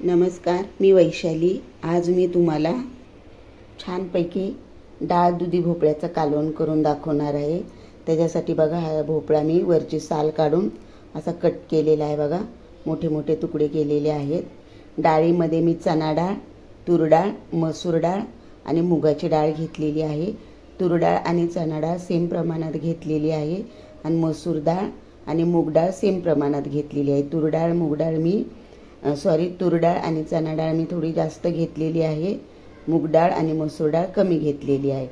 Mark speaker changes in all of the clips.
Speaker 1: नमस्कार मी वैशाली. आज मी तुम्हाला छानपैकी डाळ दुधी भोपळ्याचं कालवण करून दाखवणार आहे. त्याच्यासाठी बघा हा भोपळा मी वरची साल काढून असा कट केलेला आहे बघा. मोठे मोठे तुकडे केलेले आहेत. डाळीमध्ये मी चणा डाळ तूर डाळ मसूर डाळ आणि मुगाची डाळ घेतलेली आहे. तूर डाळ आणि चणा डाळ सेम प्रमाणात घेतलेली आहे आणि मसूर डाळ आणि मूग डाळ सेम प्रमाणात घेतलेली आहे. तूर डाळ मूग डाळ मी सॉरी तूर डाळ आणि चणा डाळ मी थोडी जास्त घेतलेली आहे. मूग डाळ आणि मसूर डाळ कमी घेतलेली आहे.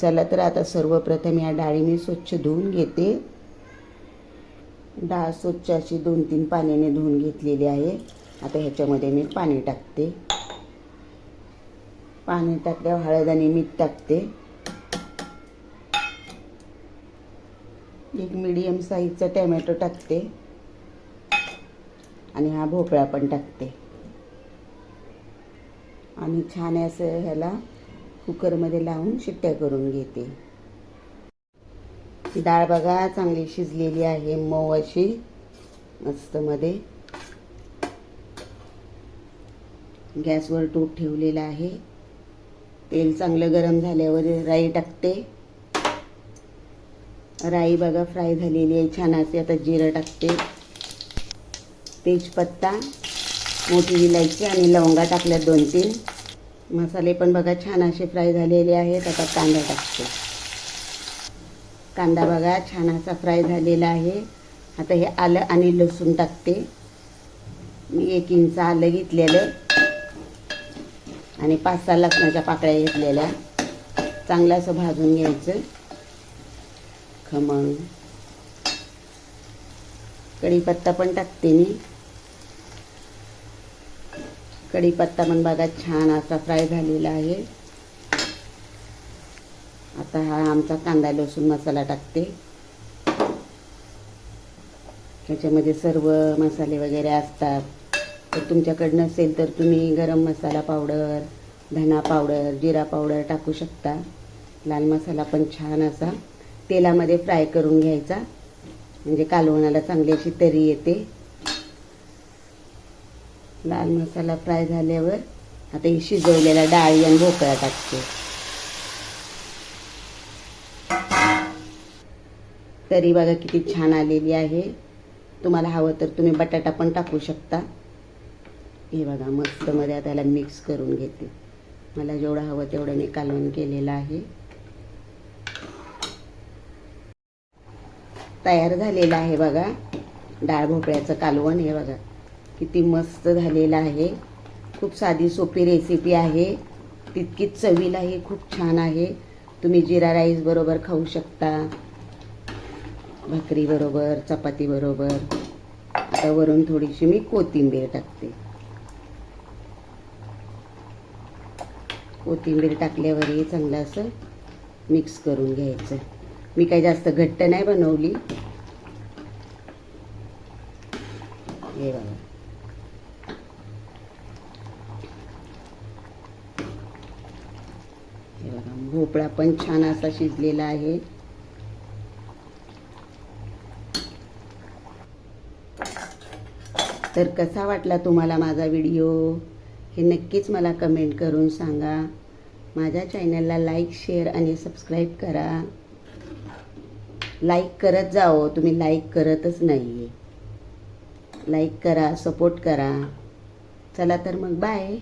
Speaker 1: चला तर आता सर्वप्रथम या डाळी मी स्वच्छ धुवून घेते. डाळ स्वच्छ अशी दोन तीन पाण्याने धुवून घेतलेली आहे. आता ह्याच्यामध्ये मी पाणी टाकते. पाणी टाकल्यावर हळद आणि मीठ टाकते. एक मिडियम साईजचा टॅमॅटो टाकते. आणि हा भोपळा पण टाकते. आणि छान असं ह्याला कुकरमध्ये लावून शिट्ट्या करून घेते. डाळ बघा चांगली शिजलेली आहे मऊ अशी मस्त मध्ये. गॅसवर तूप ठेवलेलं आहे. तेल चांगलं गरम झाल्यावर राई टाकते. राई बघा फ्राय झालेली आहे छान असे आता जिरं टाकते. तेजपत्ता मोठी इलायची आणि लवंगा टाकल्या दोन तीन. मसाले पण बघा छान असे फ्राय झालेले आहेत. आता कांदा टाकते. कांदा बघा छान असा फ्राय झालेला आहे. आता हे आलं आणि लसूण टाकते. मी एक इंच आलं घेतलेलं. आणि पाच सहा लसणाच्या पाकळ्या घेतलेल्या. चांगलं असं भाजून घ्यायचं. खमंग. कढीपत्ता पण टाकते मी. कढीपत्ता पण बघा छान असा फ्राय झालेला आहे. आता हा आमचा कांदा लसूण मसाला टाकते. त्याच्यामध्ये सर्व मसाले वगैरे असतात. तर तुमच्याकडे नसेल तर तुम्ही गरम मसाला पावडर धना पावडर जिरा पावडर टाकू शकता. लाल मसाला पण छान असा. तेलामध्ये फ्राय करून घ्यायचा. म्हणजे कालवणाला चांगली अशी तरी येते. लाल मसाला फ्राय झाल्यावर आता ही शिजवलेला डाळी आणि भोपळा टाकते. तरी बघा किती छान आलेली आहे. तुम्हाला हवं तर तुम्ही बटाटा पण टाकू शकता. हे बघा मस्त मध्ये आता त्याला मिक्स करून घेते. मला जेवढं हवं तेवढं मी कालवण केलेलं आहे. तयार झालेलं आहे बघा. डाळ भोपळ्याचं कालवण हे बघा. किती मस्त झालेलं आहे. खूप साधी सोपी रेसिपी आहे. तितकीच चवीलाही खूप छान आहे. तुम्ही जिरा राईस बरोबर खाऊ शकता. भाकरीबरोबर चपातीबरोबर आता वरून थोडीशी मी कोथिंबीर टाकते. कोथिंबीर टाकल्यावरही चांगलं असं मिक्स करून घ्यायचं. मी काही जास्त घट्ट नाही बनवली. हे बघा. हे बघा भोपळा पण छान असा शिजलेला आहे. तर कसा वाटला तुम्हाला माझा व्हिडिओ? हे नक्कीच मला कमेंट करून सांगा. माझ्या चॅनलला लाईक शेअर आणि सबस्क्राईब करा. लाईक करत जाओ तुम्ही लाईक करतच नाही आहे लाईक करा सपोर्ट करा. चला तर मग बाय.